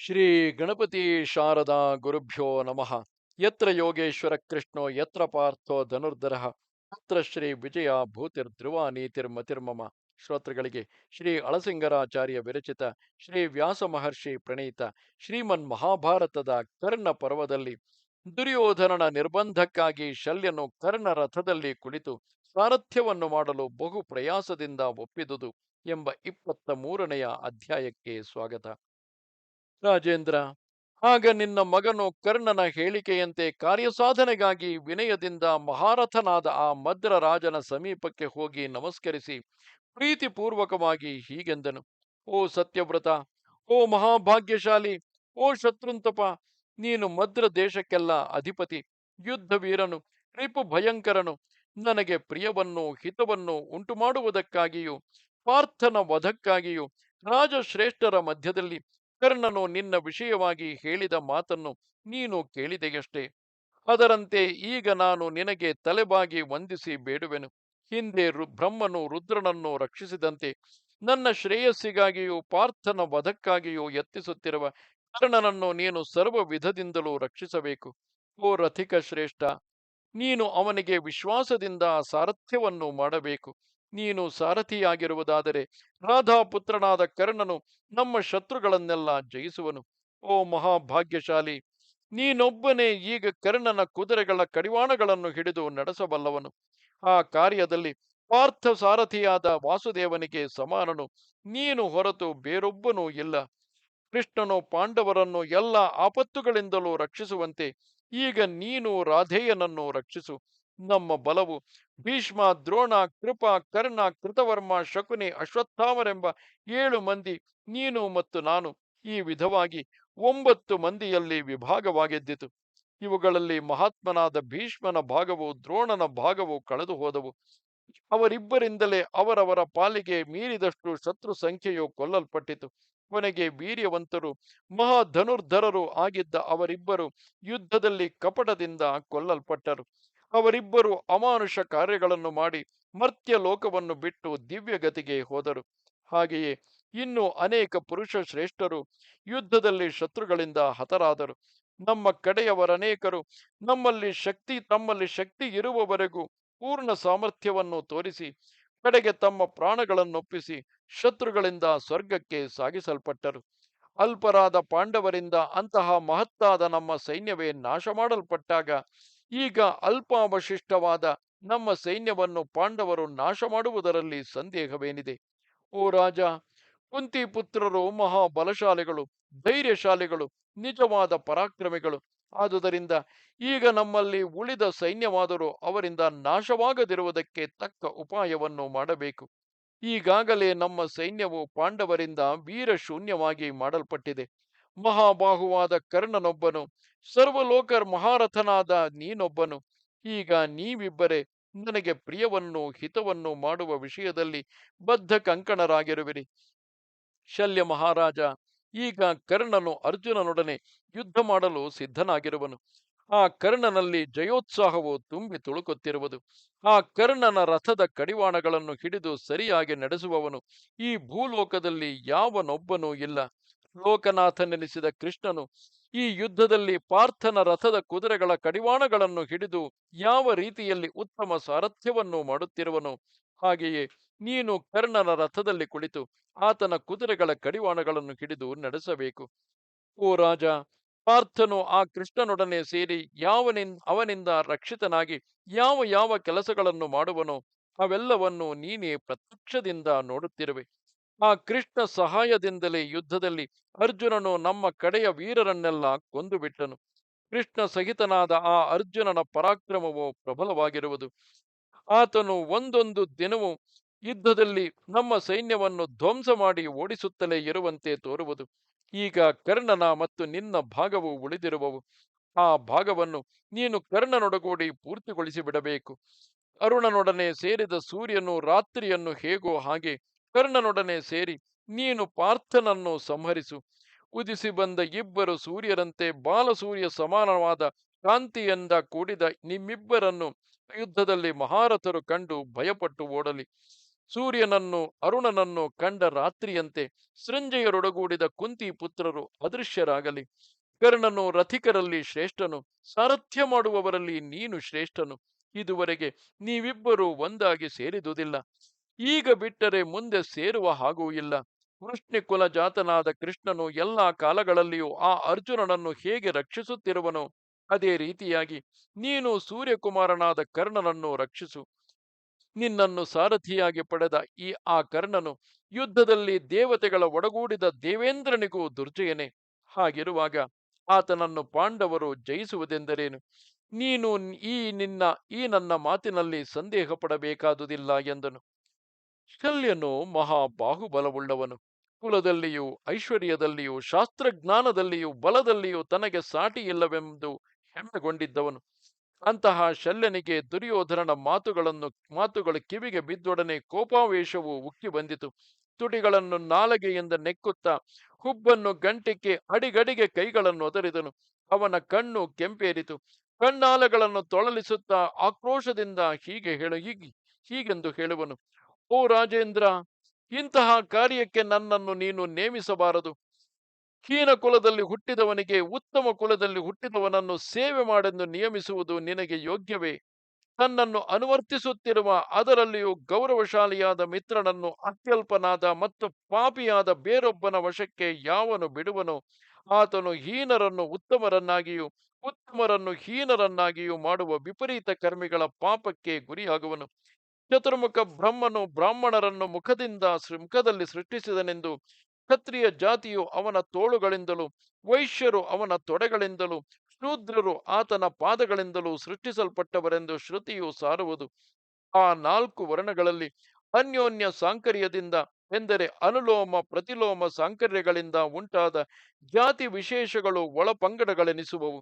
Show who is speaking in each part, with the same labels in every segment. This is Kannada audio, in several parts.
Speaker 1: ಶ್ರೀ ಗಣಪತಿ ಶಾರದಾ ಗುರುಭ್ಯೋ ನಮಃ. ಯತ್ರ ಯೋಗೇಶ್ವರ ಕೃಷ್ಣೋ, ಯತ್ರ ಪಾರ್ಥೋ ಧನುರ್ಧರ ಅತ್ರ ಶ್ರೀ ವಿಜಯ ಭೂತಿರ್ ಧ್ರುವ ನೀತಿರ್ಮತಿರ್ಮಮ ಶ್ರೋತೃಗಳಿಗೆ ಶ್ರೀ ಅಳಸಿಂಗರಾಚಾರ್ಯ ವಿರಚಿತ ಶ್ರೀ ವ್ಯಾಸ ಮಹರ್ಷಿ ಪ್ರಣೀತ ಶ್ರೀಮನ್ ಮಹಾಭಾರತದ ಕರ್ಣ ಪರ್ವದಲ್ಲಿ ದುರ್ಯೋಧನನ ನಿರ್ಬಂಧಕ್ಕಾಗಿ ಶಲ್ಯನು ಕರ್ಣ ರಥದಲ್ಲಿ ಕುಳಿತು ಸಾರಥ್ಯವನ್ನು ಮಾಡಲು ಬಹು ಪ್ರಯಾಸದಿಂದ ಒಪ್ಪಿದುದು ಎಂಬ ಇಪ್ಪತ್ತ ಮೂರನೆಯ ಅಧ್ಯಾಯಕ್ಕೆ ಸ್ವಾಗತ. ರಾಜೇಂದ್ರ ಆಗ ನಿನ್ನ ಮಗನು ಕರ್ಣನ ಹೇಳಿಕೆಯಂತೆ ಕಾರ್ಯಸಾಧನೆಗಾಗಿ ವಿನಯದಿಂದ ಮಹಾರಥನಾದ ಆ ಮದ್ರ ರಾಜನ ಸಮೀಪಕ್ಕೆ ಹೋಗಿ ನಮಸ್ಕರಿಸಿ, ಪ್ರೀತಿಪೂರ್ವಕವಾಗಿ ಹೀಗೆಂದನು, ಓ ಸತ್ಯವ್ರತ, ಓ ಮಹಾಭಾಗ್ಯಶಾಲಿ, ಓ ಶತ್ರುಂತಪ, ನೀನು ಮದ್ರ ದೇಶಕ್ಕೆಲ್ಲ ಅಧಿಪತಿ ಯುದ್ಧ ವೀರನು ರಿಪು ಭಯಂಕರನು ನನಗೆ ಪ್ರಿಯವನ್ನು ಹಿತವನ್ನು ಉಂಟು ಮಾಡುವುದಕ್ಕಾಗಿಯೂ ಪಾರ್ಥನ ವಧಕ್ಕಾಗಿಯೂ, ರಾಜಶ್ರೇಷ್ಠರ ಮಧ್ಯದಲ್ಲಿ ಕರ್ಣನು ನಿನ್ನ ವಿಷಯವಾಗಿ ಹೇಳಿದ ಮಾತನ್ನು ನೀನು ಕೇಳಿದೆಯಷ್ಟೇ. ಅದರಂತೆ ಈಗ ನಾನು ನಿನಗೆ ತಲೆಬಾಗಿ ವಂದಿಸಿ ಬೇಡುವೆನು. ಹಿಂದೆ ರು, ಬ್ರಹ್ಮನು ರುದ್ರನನ್ನು ರಕ್ಷಿಸಿದಂತೆ ನನ್ನ ಶ್ರೇಯಸ್ಸಿಗಾಗಿಯೂ ಪಾರ್ಥನ ವಧಕ್ಕಾಗಿಯೂ ಯತ್ನಿಸುತ್ತಿರುವ ಕರ್ಣನನ್ನು ನೀನು ಸರ್ವ ವಿಧದಿಂದಲೂ ರಕ್ಷಿಸಬೇಕು. ಓ ರಥಿಕ ಶ್ರೇಷ್ಠ, ನೀನು ಅವನಿಗೆ ವಿಶ್ವಾಸದಿಂದ ಸಾರಥ್ಯವನ್ನು ಮಾಡಬೇಕು. ನೀನು ಸಾರಥಿಯಾಗಿರುವುದಾದರೆ ರಾಧಾಪುತ್ರನಾದ ಕರ್ಣನು ನಮ್ಮ ಶತ್ರುಗಳನ್ನೆಲ್ಲ ಜಯಿಸುವನು. ಓ ಮಹಾಭಾಗ್ಯಶಾಲಿ, ನೀನೊಬ್ಬನೇ ಈಗ ಕರ್ಣನ ಕುದುರೆಗಳ ಕಡಿವಾಣಗಳನ್ನು ಹಿಡಿದು ನಡೆಸಬಲ್ಲವನು. ಆ ಕಾರ್ಯದಲ್ಲಿ ಪಾರ್ಥ ಸಾರಥಿಯಾದ ವಾಸುದೇವನಿಗೆ ಸಮಾನನು. ನೀನು ಹೊರತು ಬೇರೊಬ್ಬನೂ ಇಲ್ಲ. ಕೃಷ್ಣನು ಪಾಂಡವರನ್ನು ಎಲ್ಲ ಆಪತ್ತುಗಳಿಂದಲೂ ರಕ್ಷಿಸುವಂತೆ ಈಗ ನೀನು ರಾಧೇಯನನ್ನು ರಕ್ಷಿಸು. ನಮ್ಮ ಬಲವು ಭೀಷ್ಮ, ದ್ರೋಣ, ಕೃಪ, ಕರ್ಣ, ಕೃತವರ್ಮ, ಶಕುನಿ ಅಶ್ವತ್ಥಾಮರೆಂಬ ಏಳು ಮಂದಿ ನೀನು ಮತ್ತು ನಾನು ಈ ವಿಧವಾಗಿ ಒಂಬತ್ತು ಮಂದಿಯಲ್ಲಿ ವಿಭಾಗವಾಗಿದ್ದಿತು. ಇವುಗಳಲ್ಲಿ ಮಹಾತ್ಮನಾದ ಭೀಷ್ಮನ ಭಾಗವು ದ್ರೋಣನ ಭಾಗವು ಕಳೆದು ಹೋದವು. ಅವರಿಬ್ಬರಿಂದಲೇ ಅವರವರ ಪಾಲಿಗೆ ಮೀರಿದಷ್ಟು ಶತ್ರು ಸಂಖ್ಯೆಯು ಕೊಲ್ಲಲ್ಪಟ್ಟಿತು. ಕೊನೆಗೆ ವೀರ್ಯವಂತರು, ಮಹಾಧನುರ್ಧರರು ಆಗಿದ್ದ ಅವರಿಬ್ಬರು ಯುದ್ಧದಲ್ಲಿ ಕಪಟದಿಂದ ಕೊಲ್ಲಲ್ಪಟ್ಟರು. ಅವರಿಬ್ಬರು ಅಮಾನುಷ ಕಾರ್ಯಗಳನ್ನು ಮಾಡಿ ಮರ್ತ್ಯ ಲೋಕವನ್ನು ಬಿಟ್ಟು ದಿವ್ಯಗತಿಗೆ ಹೋದರು. ಹಾಗೆಯೇ ಇನ್ನು ಅನೇಕ ಪುರುಷ ಶ್ರೇಷ್ಠರು ಯುದ್ಧದಲ್ಲಿ ಶತ್ರುಗಳಿಂದ ಹತರಾದರು. ನಮ್ಮ ಕಡೆಯವರನೇಕರು ನಮ್ಮಲ್ಲಿ ಶಕ್ತಿ, ತಮ್ಮಲ್ಲಿ ಶಕ್ತಿ ಇರುವವರೆಗೂ ಪೂರ್ಣ ಸಾಮರ್ಥ್ಯವನ್ನು ತೋರಿಸಿ, ಕಡೆಗೆ ತಮ್ಮ ಪ್ರಾಣಗಳನ್ನೊಪ್ಪಿಸಿ ಶತ್ರುಗಳಿಂದ ಸ್ವರ್ಗಕ್ಕೆ ಸಾಗಿಸಲ್ಪಟ್ಟರು. ಅಲ್ಪರಾದ ಪಾಂಡವರಿಂದ ಅಂತಹ ಮಹತ್ತಾದ ನಮ್ಮ ಸೈನ್ಯವೇ ನಾಶ ಮಾಡಲ್ಪಟ್ಟಾಗ ಈಗ ಅಲ್ಪಾವಶಿಷ್ಟವಾದ ನಮ್ಮ ಸೈನ್ಯವನ್ನು ಪಾಂಡವರು ನಾಶ ಮಾಡುವುದರಲ್ಲಿ ಸಂದೇಹವೇನಿದೆ? ಓ ರಾಜ, ಕುಂತಿ ಪುತ್ರರು ಮಹಾಬಲಶಾಲಿಗಳು, ಧೈರ್ಯಶಾಲಿಗಳು, ನಿಜವಾದ ಪರಾಕ್ರಮಿಗಳು. ಆದುದರಿಂದ ಈಗ ನಮ್ಮಲ್ಲಿ ಉಳಿದ ಸೈನ್ಯವಾದರೂ ಅವರಿಂದ ನಾಶವಾಗದಿರುವುದಕ್ಕೆ ತಕ್ಕ ಉಪಾಯವನ್ನು ಮಾಡಬೇಕು. ಈಗಾಗಲೇ ನಮ್ಮ ಸೈನ್ಯವು ಪಾಂಡವರಿಂದ ವೀರಶೂನ್ಯವಾಗಿ ಮಾಡಲ್ಪಟ್ಟಿದೆ. ಮಹಾಬಾಹುವಾದ ಕರ್ಣನೊಬ್ಬನು ಸರ್ವಲೋಕರ್ ಮಹಾರಥನಾದ ನೀನೊಬ್ಬನು. ಈಗ ನೀವಿಬ್ಬರೇ ನನಗೆ ಪ್ರಿಯವನ್ನು ಹಿತವನ್ನು ಮಾಡುವ ವಿಷಯದಲ್ಲಿ ಬದ್ಧ ಕಂಕಣರಾಗಿರುವಿರಿ. ಶಲ್ಯ ಮಹಾರಾಜ, ಈಗ ಕರ್ಣನು ಅರ್ಜುನನೊಡನೆ ಯುದ್ಧ ಮಾಡಲು ಸಿದ್ಧನಾಗಿರುವನು. ಆ ಕರ್ಣನಲ್ಲಿ ಜಯೋತ್ಸಾಹವು ತುಂಬಿ ತುಳುಕುತ್ತಿರುವುದು. ಆ ಕರ್ಣನ ರಥದ ಕಡಿವಾಣಗಳನ್ನು ಹಿಡಿದು ಸರಿಯಾಗಿ ನಡೆಸುವವನು. ಈ ಭೂಲೋಕದಲ್ಲಿ ಯಾವನೊಬ್ಬನೂ ಇಲ್ಲ. ಲೋಕನಾಥನೆನಿಸಿದ ಕೃಷ್ಣನು ಈ ಯುದ್ಧದಲ್ಲಿ ಪಾರ್ಥನ ರಥದ ಕುದುರೆಗಳ ಕಡಿವಾಣಗಳನ್ನು ಹಿಡಿದು ಯಾವ ರೀತಿಯಲ್ಲಿ ಉತ್ತಮ ಸಾರಥ್ಯವನ್ನು ಮಾಡುತ್ತಿರುವನು, ಹಾಗೆಯೇ ನೀನು ಕರ್ಣನ ರಥದಲ್ಲಿ ಕುಳಿತು ಆತನ ಕುದುರೆಗಳ ಕಡಿವಾಣಗಳನ್ನು ಹಿಡಿದು ನಡೆಸಬೇಕು. ಓ ರಾಜ, ಪಾರ್ಥನು ಆ ಕೃಷ್ಣನೊಡನೆ ಸೇರಿ ಯಾವನಿಂದ ಅವನಿಂದ ರಕ್ಷಿತನಾಗಿ ಯಾವ ಯಾವ ಕೆಲಸಗಳನ್ನು ಮಾಡುವನೋ ಅವೆಲ್ಲವನ್ನು ನೀನೇ ಪ್ರತ್ಯಕ್ಷದಿಂದ ನೋಡುತ್ತಿರುವೆ. ಆ ಕೃಷ್ಣ ಸಹಾಯದಿಂದಲೇ ಯುದ್ಧದಲ್ಲಿ ಅರ್ಜುನನು ನಮ್ಮ ಕಡೆಯ ವೀರರನ್ನೆಲ್ಲ ಕೊಂದುಬಿಟ್ಟನು. ಕೃಷ್ಣ ಸಹಿತನಾದ ಆ ಅರ್ಜುನನ ಪರಾಕ್ರಮವು ಪ್ರಬಲವಾಗಿರುವುದು. ಆತನು ಒಂದೊಂದು ದಿನವೂ ಯುದ್ಧದಲ್ಲಿ ನಮ್ಮ ಸೈನ್ಯವನ್ನು ಧ್ವಂಸ ಮಾಡಿ ಓಡಿಸುತ್ತಲೇ ಇರುವಂತೆ ತೋರುವುದು. ಈಗ ಕರ್ಣನ ಮತ್ತು ನಿನ್ನ ಭಾಗವು ಉಳಿದಿರುವವು. ಆ ಭಾಗವನ್ನು ನೀನು ಕರ್ಣನೊಡಗೂಡಿ ಪೂರ್ತಿಗೊಳಿಸಿ ಬಿಡಬೇಕು ಅರುಣನೊಡನೆ ಸೇರಿದ ಸೂರ್ಯನು ರಾತ್ರಿಯನ್ನು ಹೇಗೋ ಹಾಗೆ ಕರ್ಣನೊಡನೆ ಸೇರಿ, ನೀನು ಪಾರ್ಥನನ್ನು ಸಂಹರಿಸು. ಉದಿಸಿ ಬಂದ ಇಬ್ಬರು ಸೂರ್ಯರಂತೆ ಬಾಲಸೂರ್ಯ ಸಮಾನವಾದ ಕಾಂತಿಯಿಂದ ಕೂಡಿದ ನಿಮ್ಮಿಬ್ಬರನ್ನು ಯುದ್ಧದಲ್ಲಿ ಮಹಾರಥರು ಕಂಡು ಭಯಪಟ್ಟು ಓಡಲಿ. ಸೂರ್ಯನನ್ನು, ಅರುಣನನ್ನು ಕಂಡ ರಾತ್ರಿಯಂತೆ ಸೃಂಜೆಯರೊಡಗೂಡಿದ ಕುಂತಿ ಪುತ್ರರು ಅದೃಶ್ಯರಾಗಲಿ. ಕರ್ಣನು ರಥಿಕರಲ್ಲಿ ಶ್ರೇಷ್ಠನು. ಸಾರಥ್ಯ ಮಾಡುವವರಲ್ಲಿ ನೀನು ಶ್ರೇಷ್ಠನು. ಇದುವರೆಗೆ ನೀವಿಬ್ಬರೂ ಒಂದಾಗಿ ಸೇರಿದುದಿಲ್ಲ. ಈಗ ಬಿಟ್ಟರೆ ಮುಂದೆ ಸೇರುವ ಹಾಗೂ ಇಲ್ಲ. ವೃಷ್ಣಿ ಕುಲ ಜಾತನಾದ ಕೃಷ್ಣನು ಎಲ್ಲಾ ಕಾಲಗಳಲ್ಲಿಯೂ ಆ ಅರ್ಜುನನನ್ನು ಹೇಗೆ ರಕ್ಷಿಸುತ್ತಿರುವನು? ಅದೇ ರೀತಿಯಾಗಿ ನೀನು ಸೂರ್ಯಕುಮಾರನಾದ ಕರ್ಣನನ್ನು ರಕ್ಷಿಸು. ನಿನ್ನನ್ನು ಸಾರಥಿಯಾಗಿ ಪಡೆದ ಈ ಆ ಕರ್ಣನು ಯುದ್ಧದಲ್ಲಿ ದೇವತೆಗಳ ಒಡಗೂಡಿದ ದೇವೇಂದ್ರನಿಗೂ ದುರ್ಜಯನೆ. ಹಾಗಿರುವಾಗ ಆತನನ್ನು ಪಾಂಡವರು ಜಯಿಸುವುದೆಂದರೇನು? ನೀನು ಈ ನಿನ್ನ, ಈ ನನ್ನ ಮಾತಿನಲ್ಲಿ ಸಂದೇಹ ಪಡಬೇಕಾದುದಿಲ್ಲ ಎಂದನು. ಶಲ್ಯನು ಮಹಾ ಬಾಹುಬಲವುಳ್ಳವನು. ಕುಲದಲ್ಲಿಯೂ, ಐಶ್ವರ್ಯದಲ್ಲಿಯೂ, ಶಾಸ್ತ್ರಜ್ಞಾನದಲ್ಲಿಯೂ, ಬಲದಲ್ಲಿಯೂ ತನಗೆ ಸಾಟಿ ಇಲ್ಲವೆಂದು ಹೆಮ್ಮೆಗೊಂಡಿದ್ದವನು. ಅಂತಹ ಶಲ್ಯನಿಗೆ ದುರ್ಯೋಧನನ ಮಾತುಗಳನ್ನು, ಮಾತುಗಳು ಕಿವಿಗೆ ಬಿದ್ದೊಡನೆ ಕೋಪಾವೇಶವು ಉಕ್ಕಿ ಬಂದಿತು. ತುಟಿಗಳನ್ನು ನಾಲಗೆಯಿಂದ ನೆಕ್ಕುತ್ತಾ ಹುಬ್ಬನ್ನು ಗಂಟಿಕ್ಕೆ ಅಡಿಗಡಿಗೆ ಕೈಗಳನ್ನು ಒದರಿದನು. ಅವನ ಕಣ್ಣು ಕೆಂಪೇರಿತು. ಕಣ್ಣಾಲಗಳನ್ನು ತೊಳಲಿಸುತ್ತಾ ಆಕ್ರೋಶದಿಂದ ಹೀಗೆ ಹೇಳು, ಹೀಗೆ ಹೀಗೆಂದು ಹೇಳುವನು. ಓ ರಾಜೇಂದ್ರ, ಇಂತಹ ಕಾರ್ಯಕ್ಕೆ ನನ್ನನ್ನು ನೀನು ನೇಮಿಸಬಾರದು. ಹೀನ ಕುಲದಲ್ಲಿ ಹುಟ್ಟಿದವನಿಗೆ ಉತ್ತಮ ಕುಲದಲ್ಲಿ ಹುಟ್ಟಿದವನನ್ನು ಸೇವೆ ಮಾಡೆಂದು ನಿಯಮಿಸುವುದು ನಿನಗೆ ಯೋಗ್ಯವೇ? ತನ್ನನ್ನು ಅನುವರ್ತಿಸುತ್ತಿರುವ ಅದರಲ್ಲಿಯೂ ಗೌರವಶಾಲಿಯಾದ ಮಿತ್ರನನ್ನು ಅತ್ಯಲ್ಪನಾದ ಮತ್ತು ಪಾಪಿಯಾದ ಬೇರೊಬ್ಬನ ವಶಕ್ಕೆ ಯಾವನು ಬಿಡುವನು? ಆತನು ಹೀನರನ್ನು ಉತ್ತಮರನ್ನಾಗಿಯೂ, ಉತ್ತಮರನ್ನು ಹೀನರನ್ನಾಗಿಯೂ ಮಾಡುವ ವಿಪರೀತ ಕರ್ಮಿಗಳ ಪಾಪಕ್ಕೆ ಗುರಿಯಾಗುವನು. ಚತುರ್ಮುಖ ಬ್ರಹ್ಮನು ಬ್ರಾಹ್ಮಣರನ್ನು ಮುಖದಿಂದ ಮುಖದಲ್ಲಿ ಸೃಷ್ಟಿಸಿದನೆಂದು, ಕ್ಷತ್ರಿಯ ಜಾತಿಯು ಅವನ ತೋಳುಗಳಿಂದಲೂ, ವೈಶ್ಯರು ಅವನ ತೊಡೆಗಳಿಂದಲೂ, ಶೂದ್ರರು ಆತನ ಪಾದಗಳಿಂದಲೂ ಸೃಷ್ಟಿಸಲ್ಪಟ್ಟವರೆಂದು ಶ್ರುತಿಯು ಸಾರುವುದು. ಆ ನಾಲ್ಕು ವರ್ಣಗಳಲ್ಲಿ ಅನ್ಯೋನ್ಯ ಸಾಂಕರ್ಯದಿಂದ ಎಂದರೆ ಅನುಲೋಮ ಪ್ರತಿಲೋಮ ಸಾಂಕರ್ಯಗಳಿಂದ ಉಂಟಾದ ಜಾತಿ ವಿಶೇಷಗಳು ಒಳಪಂಗಡಗಳೆನಿಸುವವು.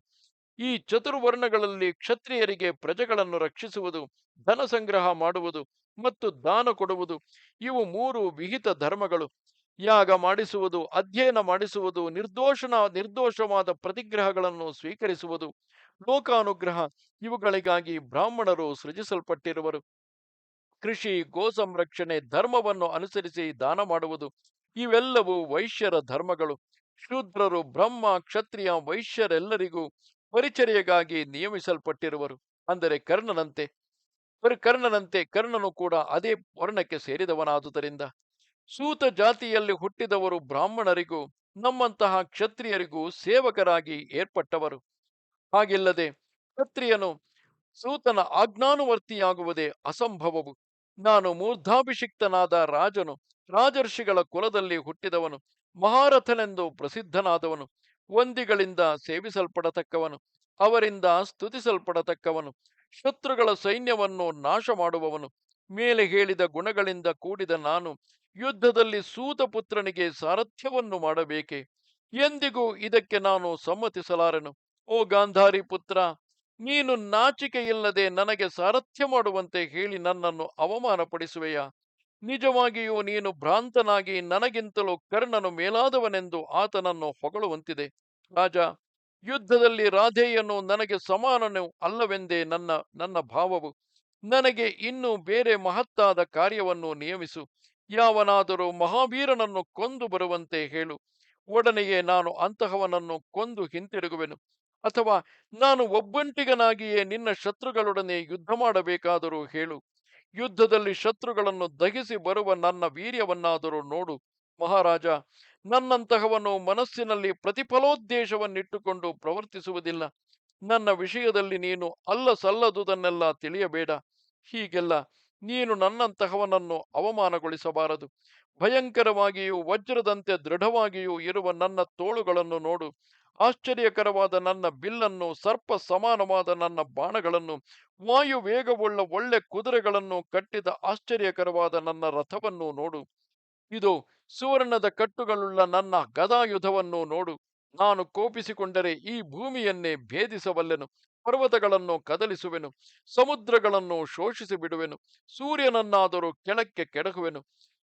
Speaker 1: ಈ ಚತುರ್ವರ್ಣಗಳಲ್ಲಿ ಕ್ಷತ್ರಿಯರಿಗೆ ಪ್ರಜೆಗಳನ್ನು ರಕ್ಷಿಸುವುದು, ಧನ ಸಂಗ್ರಹ ಮಾಡುವುದು ಮತ್ತು ದಾನ ಕೊಡುವುದು, ಇವು ಮೂರು ವಿಹಿತ ಧರ್ಮಗಳು. ಯಾಗ ಮಾಡಿಸುವುದು, ಅಧ್ಯಯನ ಮಾಡಿಸುವುದು, ನಿರ್ದೋಷನ, ನಿರ್ದೋಷವಾದ ಪ್ರತಿಗ್ರಹಗಳನ್ನು ಸ್ವೀಕರಿಸುವುದು, ಲೋಕಾನುಗ್ರಹ, ಇವುಗಳಿಗಾಗಿ ಬ್ರಾಹ್ಮಣರು ಸೃಜಿಸಲ್ಪಟ್ಟಿರುವರು. ಕೃಷಿ, ಗೋ ಸಂರಕ್ಷಣೆ, ಧರ್ಮವನ್ನು ಅನುಸರಿಸಿ ದಾನ ಮಾಡುವುದು, ಇವೆಲ್ಲವೂ ವೈಶ್ಯರ ಧರ್ಮಗಳು. ಶೂದ್ರರು ಬ್ರಹ್ಮ, ಕ್ಷತ್ರಿಯ ವೈಶ್ಯರೆಲ್ಲರಿಗೂ ಪರಿಚರ್ಯೆಗಾಗಿ ನಿಯಮಿಸಲ್ಪಟ್ಟಿರುವರು. ಅಂದರೆ ಕರ್ಣನಂತೆ. ಪರಿ- ಕರ್ಣನಂತೆ, ಕರ್ಣನು ಕೂಡ ಅದೇ ವರ್ಣಕ್ಕೆ ಸೇರಿದವನಾದುದರಿಂದ. ಸೂತ ಜಾತಿಯಲ್ಲಿ ಹುಟ್ಟಿದವರು ಬ್ರಾಹ್ಮಣರಿಗೂ, ನಮ್ಮಂತಹ ಕ್ಷತ್ರಿಯರಿಗೂ ಸೇವಕರಾಗಿ ಏರ್ಪಟ್ಟವರು. ಹಾಗಿಲ್ಲದೆ ಕ್ಷತ್ರಿಯನು ಸೂತನ ಆಜ್ಞಾನುವರ್ತಿಯಾಗುವುದೇ ಅಸಂಭವವು. ನಾನು ಮೂರ್ಧಾಭಿಷಿಕ್ತನಾದ ರಾಜನು, ರಾಜರ್ಷಿಗಳ ಕುಲದಲ್ಲಿ ಹುಟ್ಟಿದವನು, ಮಹಾರಥನೆಂದು ಪ್ರಸಿದ್ಧನಾದವನು. ವಂದಿಗಳಿಂದ ಸೇವಿಸಲ್ಪಡತಕ್ಕವನು, ಅವರಿಂದ ಸ್ತುತಿಸಲ್ಪಡತಕ್ಕವನು, ಶತ್ರುಗಳ ಸೈನ್ಯವನ್ನು ನಾಶ ಮಾಡುವವನು ಮೇಲೆ ಹೇಳಿದ ಗುಣಗಳಿಂದ ಕೂಡಿದ ನಾನು ಯುದ್ಧದಲ್ಲಿ ಸೂತ ಪುತ್ರನಿಗೆ ಸಾರಥ್ಯವನ್ನು ಮಾಡಬೇಕೆ? ಎಂದಿಗೂ ಇದಕ್ಕೆ ನಾನು ಸಮ್ಮತಿಸಲಾರೆನು. ಓ ಗಾಂಧಾರಿ ಪುತ್ರ, ನೀನು ನಾಚಿಕೆಯಿಲ್ಲದೆ ನನಗೆ ಸಾರಥ್ಯ ಮಾಡುವಂತೆ ಹೇಳಿ ನನ್ನನ್ನು ಅವಮಾನಪಡಿಸುವೆಯಾ? ನಿಜವಾಗಿಯೂ ನೀನು ಭ್ರಾಂತನಾಗಿ ನನಗಿಂತಲೂ ಕರ್ಣನು ಮೇಲಾದವನೆಂದು ಆತನನ್ನು ಹೊಗಳುವಂತಿದೆ. ರಾಜ, ಯುದ್ಧದಲ್ಲಿ ರಾಧೆಯನ್ನು ನನಗೆ ಸಮಾನನು ಅಲ್ಲವೆಂದೇ ನನ್ನ ನನ್ನ ಭಾವವು. ನನಗೆ ಇನ್ನೂ ಬೇರೆ ಮಹತ್ತಾದ ಕಾರ್ಯವನ್ನು ನಿಯಮಿಸು. ಯಾವನಾದರೂ ಮಹಾವೀರನನ್ನು ಕೊಂದು ಬರುವಂತೆ ಹೇಳು. ಒಡನೆಯೇ ನಾನು ಅಂತಹವನನ್ನು ಕೊಂದು ಹಿಂತಿರುಗುವೆನು. ಅಥವಾ ನಾನು ಒಬ್ಬಂಟಿಗನಾಗಿಯೇ ನಿನ್ನ ಶತ್ರುಗಳೊಡನೆ ಯುದ್ಧ ಮಾಡಬೇಕಾದರೂ ಹೇಳು. ಯುದ್ಧದಲ್ಲಿ ಶತ್ರುಗಳನ್ನು ದಹಿಸಿ ಬರುವ ನನ್ನ ವೀರ್ಯವನ್ನಾದರೂ ನೋಡು ಮಹಾರಾಜ. ನನ್ನಂತಹವನು ಮನಸ್ಸಿನಲ್ಲಿ ಪ್ರತಿಫಲೋದ್ದೇಶವನ್ನಿಟ್ಟುಕೊಂಡು ಪ್ರವರ್ತಿಸುವುದಿಲ್ಲ. ನನ್ನ ವಿಷಯದಲ್ಲಿ ನೀನು ಅಲ್ಲ ಸಲ್ಲದುದನ್ನೆಲ್ಲ ತಿಳಿಯಬೇಡ. ಹೀಗೆಲ್ಲ ನೀನು ನನ್ನಂತಹವನನ್ನು ಅವಮಾನಗೊಳಿಸಬಾರದು. ಭಯಂಕರವಾಗಿಯೂ ವಜ್ರದಂತೆ ದೃಢವಾಗಿಯೂ ಇರುವ ನನ್ನ ತೋಳುಗಳನ್ನು ನೋಡು. ಆಶ್ಚರ್ಯಕರವಾದ ನನ್ನ ಬಿಲ್ಲನ್ನು ಸರ್ಪ ಸಮಾನವಾದ ನನ್ನ ಬಾಣಗಳನ್ನು ವಾಯು ವೇಗವುಳ್ಳ ಒಳ್ಳೆ ಕುದುರೆಗಳನ್ನು ಕಟ್ಟಿದ ಆಶ್ಚರ್ಯಕರವಾದ ನನ್ನ ರಥವನ್ನು ನೋಡು. ಇದು ಸುವರ್ಣದ ಕಟ್ಟುಗಳುಳ್ಳ ನನ್ನ ಗದಾಯುಧವನ್ನು ನೋಡು. ನಾನು ಕೋಪಿಸಿಕೊಂಡರೆ ಈ ಭೂಮಿಯನ್ನೇ ಭೇದಿಸಬಲ್ಲೆನು, ಪರ್ವತಗಳನ್ನು ಕದಲಿಸುವೆನು, ಸಮುದ್ರಗಳನ್ನು ಶೋಷಿಸಿ ಬಿಡುವೆನು ಸೂರ್ಯನನ್ನಾದರೂ ಕೆಳಕ್ಕೆ ಕೆಡಹುವೆನು.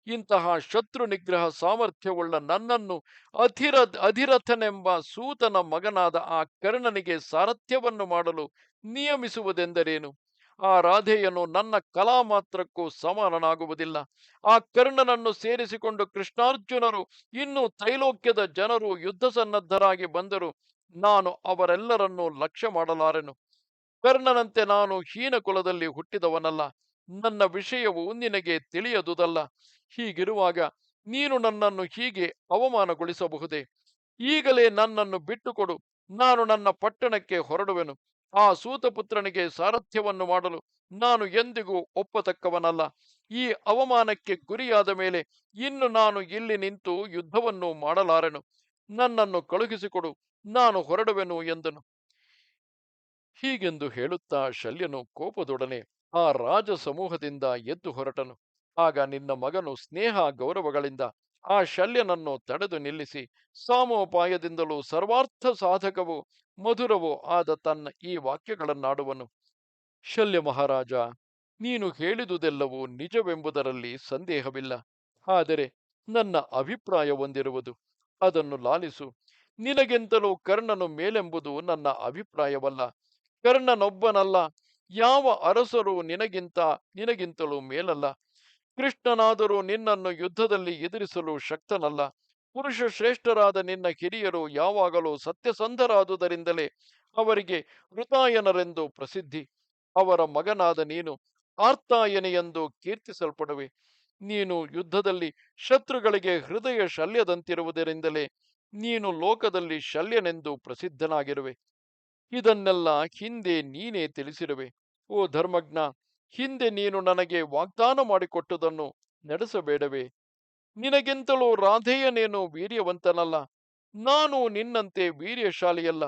Speaker 1: ಇಂತಹ ಶತ್ರು ನಿಗ್ರಹ ಸಾಮರ್ಥ್ಯವುಳ್ಳ ನನ್ನನ್ನು ಅಧಿರ ಅಧಿರಥನೆಂಬ ಸೂತನ ಮಗನಾದ ಆ ಕರ್ಣನಿಗೆ ಸಾರಥ್ಯವನ್ನು ಮಾಡಲು ನಿಯಮಿಸುವುದೆಂದರೇನು? ಆ ರಾಧೆಯನ್ನು ನನ್ನ ಕಲಾ ಮಾತ್ರಕ್ಕೂ ಸಮಾನನಾಗುವುದಿಲ್ಲ. ಆ ಕರ್ಣನನ್ನು ಸೇರಿಸಿಕೊಂಡು ಕೃಷ್ಣಾರ್ಜುನರು, ಇನ್ನು ತ್ರೈಲೋಕ್ಯದ ಜನರು ಯುದ್ಧ ಸನ್ನದ್ಧರಾಗಿ ಬಂದರು. ನಾನು ಅವರೆಲ್ಲರನ್ನೂ ಲಕ್ಷ್ಯ ಮಾಡಲಾರೆನು. ಕರ್ಣನಂತೆ ನಾನು ಹೀನ ಕುಲದಲ್ಲಿ ಹುಟ್ಟಿದವನಲ್ಲ. ನನ್ನ ವಿಷಯವು ನಿನಗೆ ತಿಳಿಯದುದಲ್ಲ. ಹೀಗಿರುವಾಗ ನೀನು ನನ್ನನ್ನು ಹೀಗೆ ಅವಮಾನಗೊಳಿಸಬಹುದೇ? ಈಗಲೇ ನನ್ನನ್ನು ಬಿಟ್ಟುಕೊಡು. ನಾನು ನನ್ನ ಪಟ್ಟಣಕ್ಕೆ ಹೊರಡುವೆನು. ಆ ಸೂತಪುತ್ರನಿಗೆ ಸಾರಥ್ಯವನ್ನು ಮಾಡಲು ನಾನು ಎಂದಿಗೂ ಒಪ್ಪತಕ್ಕವನಲ್ಲ. ಈ ಅವಮಾನಕ್ಕೆ ಗುರಿಯಾದ ಮೇಲೆ ಇನ್ನು ನಾನು ಇಲ್ಲಿ ನಿಂತು ಯುದ್ಧವನ್ನು ಮಾಡಲಾರೆನು. ನನ್ನನ್ನು ಕಳುಹಿಸಿಕೊಡು. ನಾನು ಹೊರಡುವೆನು ಎಂದನು. ಹೀಗೆಂದು ಹೇಳುತ್ತಾ ಶಲ್ಯನು ಕೋಪದೊಡನೆ ಆ ರಾಜ ಸಮೂಹದಿಂದ ಎದ್ದು ಹೊರಟನು. ಆಗ ನಿನ್ನ ಮಗನು ಸ್ನೇಹ ಗೌರವಗಳಿಂದ ಆ ಶಲ್ಯನನ್ನು ತಡೆದು ನಿಲ್ಲಿಸಿ, ಸಾಮೋಪಾಯದಿಂದಲೂ ಸರ್ವಾರ್ಥ ಸಾಧಕವೂ ಮಧುರವೂ ಆದ ತನ್ನ ಈ ವಾಕ್ಯಗಳನ್ನಾಡುವನು. ಶಲ್ಯ ಮಹಾರಾಜ, ನೀನು ಹೇಳಿದುದೆಲ್ಲವೂ ನಿಜವೆಂಬುದರಲ್ಲಿ ಸಂದೇಹವಿಲ್ಲ. ಆದರೆ ನನ್ನ ಅಭಿಪ್ರಾಯ ಹೊಂದಿರುವುದು, ಅದನ್ನು ಲಾಲಿಸು. ನಿನಗೆಂತಲೂ ಕರ್ಣನು ಮೇಲೆಂಬುದು ನನ್ನ ಅಭಿಪ್ರಾಯವಲ್ಲ. ಕರ್ಣನೊಬ್ಬನಲ್ಲ ಯಾವ ಅರಸರು ನಿನಗಿಂತ, ನಿನಗಿಂತಲೂ ಮೇಲಲ್ಲ. ಕೃಷ್ಣನಾದರೂ ನಿನ್ನನ್ನು ಯುದ್ಧದಲ್ಲಿ ಎದುರಿಸಲು ಶಕ್ತನಲ್ಲ. ಪುರುಷ ಶ್ರೇಷ್ಠರಾದ ನಿನ್ನ ಹಿರಿಯರು ಯಾವಾಗಲೂ ಸತ್ಯಸಂಧರಾದುದರಿಂದಲೇ ಅವರಿಗೆ ಹೃತಾಯನರೆಂದು ಪ್ರಸಿದ್ಧಿ. ಅವರ ಮಗನಾದ ನೀನು ಆರ್ತಾಯನೆಯೆಂದು ಕೀರ್ತಿಸಲ್ಪಡುವೆ. ನೀನು ಯುದ್ಧದಲ್ಲಿ ಶತ್ರುಗಳಿಗೆ ಹೃದಯ ಶಲ್ಯದಂತಿರುವುದರಿಂದಲೇ ನೀನು ಲೋಕದಲ್ಲಿ ಶಲ್ಯನೆಂದು ಪ್ರಸಿದ್ಧನಾಗಿರುವೆ. ಇದನ್ನೆಲ್ಲ ಹಿಂದೆ ನೀನೇ ತಿಳಿಸಿರುವೆ. ಓ ಧರ್ಮಜ್ಞ, ಹಿಂದೆ ನೀನು ನನಗೆ ವಾಗ್ದಾನ ಮಾಡಿಕೊಟ್ಟುದನ್ನು ನಡೆಸಬೇಡವೇ. ನಿನಗಿಂತಲೂ ರಾಧೆಯನೇನು ವೀರ್ಯವಂತನಲ್ಲ. ನಾನು ನಿನ್ನಂತೆ ವೀರ್ಯಶಾಲಿಯಲ್ಲ.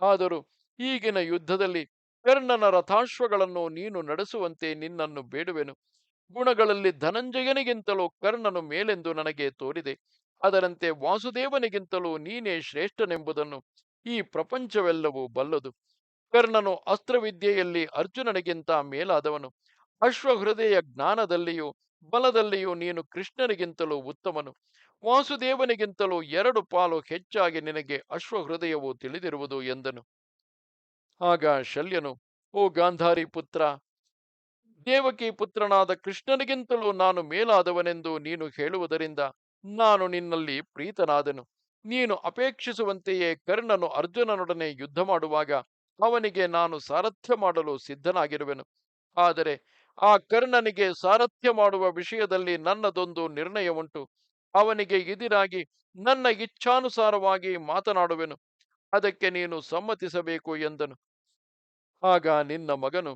Speaker 1: ಆದರೂ ಈಗಿನ ಯುದ್ಧದಲ್ಲಿ ಕರ್ಣನ ರಥಾಶ್ವಗಳನ್ನು ನೀನು ನಡೆಸುವಂತೆ ನಿನ್ನನ್ನು ಬೇಡುವೆನು. ಗುಣಗಳಲ್ಲಿ ಧನಂಜಯನಿಗಿಂತಲೂ ಕರ್ಣನು ಮೇಲೆಂದು ನನಗೆ ತೋರಿದೆ. ಅದರಂತೆ ವಾಸುದೇವನಿಗಿಂತಲೂ ನೀನೇ ಶ್ರೇಷ್ಠನೆಂಬುದನ್ನು ಈ ಪ್ರಪಂಚವೆಲ್ಲವೂ ಬಲ್ಲದು. ಕರ್ಣನು ಅಸ್ತ್ರವಿದ್ಯೆಯಲ್ಲಿ ಅರ್ಜುನನಿಗಿಂತ ಮೇಲಾದವನು. ಅಶ್ವಹೃದಯ ಜ್ಞಾನದಲ್ಲಿಯೂ ಬಲದಲ್ಲಿಯೂ ನೀನು ಕೃಷ್ಣನಿಗಿಂತಲೂ ಉತ್ತಮನು. ವಾಸುದೇವನಿಗಿಂತಲೂ ಎರಡು ಪಾಲು ಹೆಚ್ಚಾಗಿ ನಿನಗೆ ಅಶ್ವಹೃದಯವು ತಿಳಿದಿರುವುದು ಎಂದನು. ಆಗ ಶಲ್ಯನು, ಓ ಗಾಂಧಾರಿ ಪುತ್ರ, ದೇವಕಿ ಪುತ್ರನಾದ ಕೃಷ್ಣನಿಗಿಂತಲೂ ನಾನು ಮೇಲಾದವನೆಂದು ನೀನು ಹೇಳುವುದರಿಂದ ನಾನು ನಿನ್ನಲ್ಲಿ ಪ್ರೀತನಾದನು. ನೀನು ಅಪೇಕ್ಷಿಸುವಂತೆಯೇ ಕರ್ಣನು ಅರ್ಜುನನೊಡನೆ ಯುದ್ಧ ಮಾಡುವಾಗ ಅವನಿಗೆ ನಾನು ಸಾರಥ್ಯ ಮಾಡಲು ಸಿದ್ಧನಾಗಿರುವೆನು. ಆದರೆ ಆ ಕರ್ಣನಿಗೆ ಸಾರಥ್ಯ ಮಾಡುವ ವಿಷಯದಲ್ಲಿ ನನ್ನದೊಂದು ನಿರ್ಣಯ ಉಂಟು ಅವನಿಗೆ ಎದಿರಾಗಿ ನನ್ನ ಇಚ್ಛಾನುಸಾರವಾಗಿ ಮಾತನಾಡುವೆನು. ಅದಕ್ಕೆ ನೀನು ಸಮ್ಮತಿಸಬೇಕು ಎಂದನು. ಆಗ ನಿನ್ನ ಮಗನು,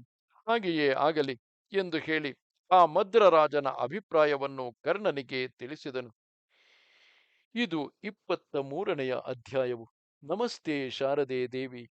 Speaker 1: ಹಾಗೆಯೇ ಆಗಲಿ ಎಂದು ಹೇಳಿ ಆ ಮದ್ರರಾಜನ ಅಭಿಪ್ರಾಯವನ್ನು ಕರ್ಣನಿಗೆ ತಿಳಿಸಿದನು. ಇದು ಇಪ್ಪತ್ತ ಮೂರನೆಯ ಅಧ್ಯಾಯವು. ನಮಸ್ತೆ ಶಾರದೆ ದೇವಿ.